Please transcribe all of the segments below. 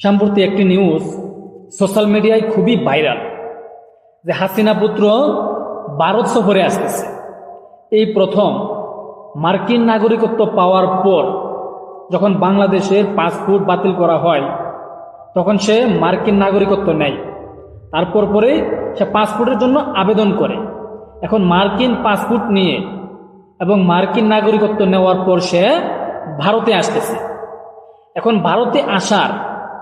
সাম্প্রতি একটি news social মিডিয়ায় খুবই ভাইরাল যে হাসিনা পুত্র ভারত সফরে আসতেছে। এই প্রথম মার্কিন নাগরিকত্ব পাওয়ার পর যখন বাংলাদেশের পাসপোর্ট বাতিল করা হয়, তখন সে মার্কিন নাগরিকত্ব নেয়। তারপর পরে সে পাসপোর্টের জন্য আবেদন করে। এখন মার্কিন পাসপোর্ট নিয়ে এবং মার্কিন নাগরিকত্ব নেওয়ার পর সে ভারতে আসতেছে। এখন ভারতে আসার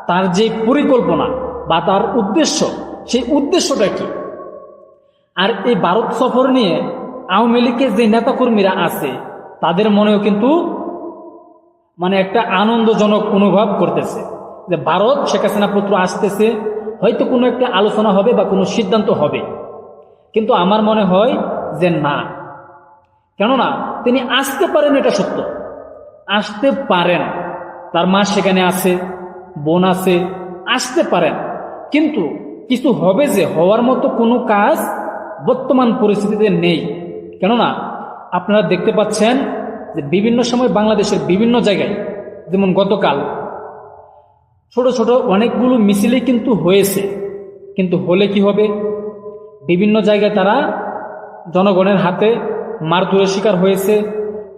তার যে পরিকল্পনা বা তার উদ্দেশ্য, সেই উদ্দেশ্যটা কি? আর এই ভারত সফর নিয়ে আওয়ামী লীগের যে নেতাকর্মীরা আছে, তাদের মনেও কিন্তু মানে একটা আনন্দজনক অনুভব করতেছে যে ভারত, শেখ হাসিনা পুত্র আসতেছে, হয়তো কোনো একটা আলোচনা হবে বা কোনো সিদ্ধান্ত হবে। কিন্তু আমার মনে হয় যে না। কেননা, তিনি আসতে পারেন এটা সত্য। আসতে পারেন। তার মা সেখানে আছে বোন আছে, আসতে পারেন। কিন্তু কিছু হবে যে হওয়ার মতো কোনো কাজ বর্তমান পরিস্থিতিতে নেই। কেননা, আপনারা দেখতে পাচ্ছেন যে বিভিন্ন সময় বাংলাদেশের বিভিন্ন জায়গায়, যেমন গতকাল, ছোট ছোট অনেকগুলো মিছিলই কিন্তু হয়েছে। কিন্তু হলে কি হবে? বিভিন্ন জায়গায় তারা জনগণের হাতে মারধরের শিকার হয়েছে,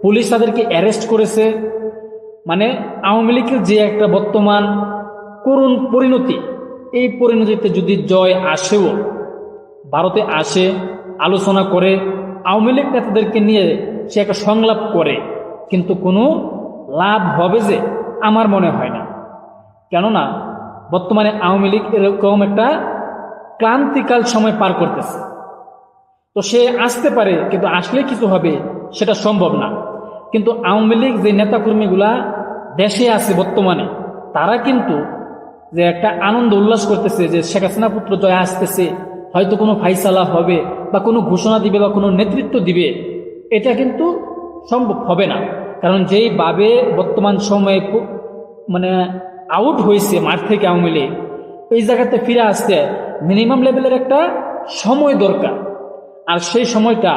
পুলিশ তাদেরকে অ্যারেস্ট করেছে মানে আওয়ামী লীগের যে একটা বর্তমান করুণ পরিণতি, এই পরিণতিতে যদি জয় আসেও, ভারতে আসে, আলোচনা করে, আওয়ামী লীগ নেতাদেরকে নিয়ে সে একটা সংলাপ করে, কিন্তু কোনো লাভ হবে যে আমার মনে হয় না। কেননা, বর্তমানে আওয়ামী লীগ এরকম একটা ক্লান্তিকাল সময় পার করতেছে। তো সে আসতে পারে, কিন্তু আসলে কিছু হবে, সেটা সম্ভব না। কিন্তু আওয়ামী লীগ যে নেতাকর্মীগুলা দেশে আছে বর্তমানে, তারা কিন্তু যে একটা আনন্দ উল্লাস করতেছে যে শেখ হাসিনা পুত্র জয় আসতেছে, হয়তো কোনো ফাইসালা হবে বা কোনো ঘোষণা দিবে বা কোনো নেতৃত্ব দিবে, এটা কিন্তু সম্ভব হবে না। কারণ যেইভাবে বর্তমান সময়ে মানে আউট হয়েছে মাঠ থেকে আওয়ামী লীগ, এই জায়গাতে ফিরে আসতে মিনিমাম লেভেলের একটা সময় দরকার। আর সেই সময়টা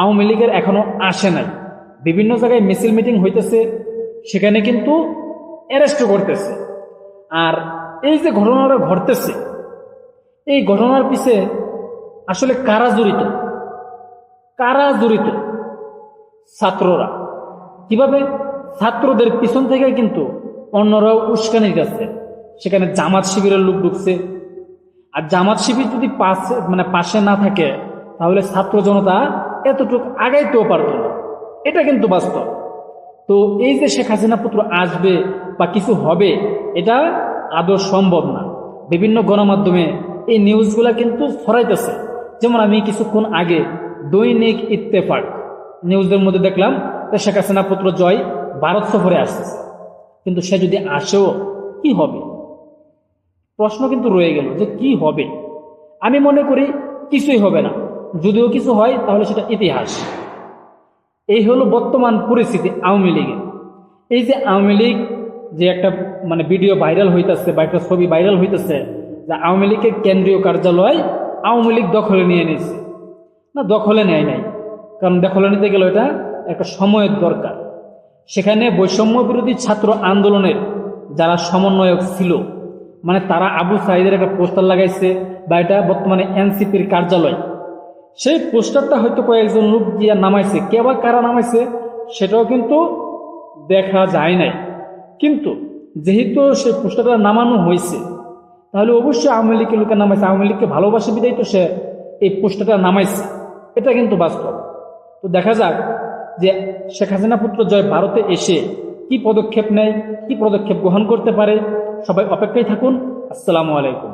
আওয়ামী লীগের এখনও আসে নাই। বিভিন্ন জায়গায় মিছিল মিটিং হইতেছে সেখানে কিন্তু অ্যারেস্ট করতেছে। আর এই যে ঘটনাটা ঘটতেছে, এই ঘটনার পিছে আসলে কারা জড়িত? কারা জড়িত? ছাত্ররা। কীভাবে? ছাত্রদের পিছন থেকে কিন্তু অন্যরাও উস্কানি গেছে সেখানে জামাত শিবিরের লোক ঢুকছে। আর জামাত শিবির যদি পাশে মানে পাশে না থাকে, তাহলে ছাত্র জনতা এতটুকু আগাইতেও পারত না। এটা কিন্তু বাস্তব। তো এই যে শেখ হাসিনা পুত্র আসবে বা কিছু হবে, এটা আদৌ সম্ভব না। বিভিন্ন গণমাধ্যমে এই নিউজগুলা কিন্তু ছড়াইতেছে। যেমন আমি কিছুক্ষণ আগে দৈনিক ইত্তেফাক নিউজের মধ্যে দেখলাম যে শেখ হাসিনা পুত্র জয় ভারত সফরে আসতেছে। কিন্তু সে যদি আসেও, কি হবে? প্রশ্ন কিন্তু রয়ে গেল যে কি হবে? আমি মনে করি কিছুই হবে না। যদিও কিছু হয়, তাহলে সেটা ইতিহাস। এই হলো বর্তমান পরিস্থিতি আওয়ামী লীগের। এই যে আওয়ামী লীগ যে একটা মানে ভিডিও ভাইরাল হইতেছে বা একটা ছবি ভাইরাল হইতেছে, যে আওয়ামী লীগের কেন্দ্রীয় কার্যালয় আওয়ামী লীগ দখলে নিয়ে নিয়েছে না, দখলে নেয় নাই। কারণ দখলে নিতে গেলে এটা একটা সময়ের দরকার। সেখানে বৈষম্য বিরোধী ছাত্র আন্দোলনের যারা সমন্বয়ক ছিল মানে তারা আবু সাইদের একটা পোস্টার লাগাইছে, বা এটা বর্তমানে এনসিপির কার্যালয়। সেই পোস্টারটা হয়তো কয়েকজন লোক গিয়া নামাইছে। কে বা কারা নামাইছে, সেটাও কিন্তু দেখা যায় নাই। কিন্তু যেহেতু সেই পোস্টারটা নামানো হয়েছে তাহলে অবশ্যই আওয়ামী লীগের লোকে নামাইছে। আওয়ামী লীগকে ভালোবাসে বিদায় তো সে এই পোস্টারটা নামাইছে। এটা কিন্তু বাস্তব। তো দেখা যাক যে শেখ হাসিনা পুত্র জয় ভারতে এসে কি পদক্ষেপ নেয়, কি পদক্ষেপ গ্রহণ করতে পারে। সবাই অপেক্ষায় থাকুন। আসসালামু আলাইকুম।